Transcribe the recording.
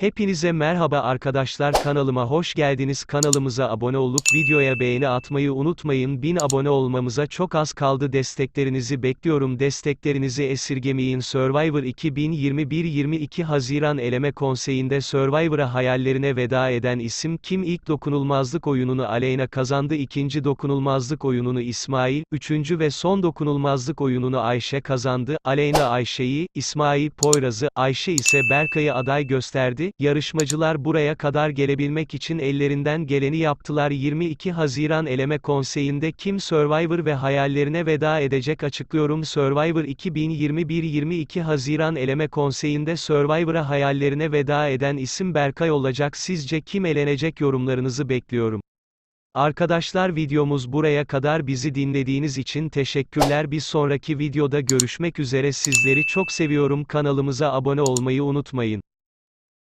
Hepinize merhaba arkadaşlar kanalıma hoş geldiniz. Kanalımıza abone olup videoya beğeni atmayı unutmayın. 1000 abone olmamıza çok az kaldı. Desteklerinizi bekliyorum. Desteklerinizi esirgemeyin. Survivor 2021 22 Haziran eleme konseyinde Survivor'a hayallerine veda eden isim kim? İlk dokunulmazlık oyununu Aleyna kazandı. İkinci dokunulmazlık oyununu İsmail, üçüncü ve son dokunulmazlık oyununu Ayşe kazandı, Aleyna Ayşe'yi, İsmail Poyraz'ı, Ayşe ise Berkay'ı aday gösterdi, yarışmacılar buraya kadar gelebilmek için ellerinden geleni yaptılar. 22 Haziran eleme konseyinde kim Survivor ve hayallerine veda edecek açıklıyorum. Survivor 2021 22 Haziran eleme konseyinde Survivor'a hayallerine veda eden isim Berkay olacak. Sizce kim elenecek yorumlarınızı bekliyorum. Arkadaşlar videomuz buraya kadar. Bizi dinlediğiniz için teşekkürler. Bir sonraki videoda görüşmek üzere. Sizleri çok seviyorum. Kanalımıza abone olmayı unutmayın.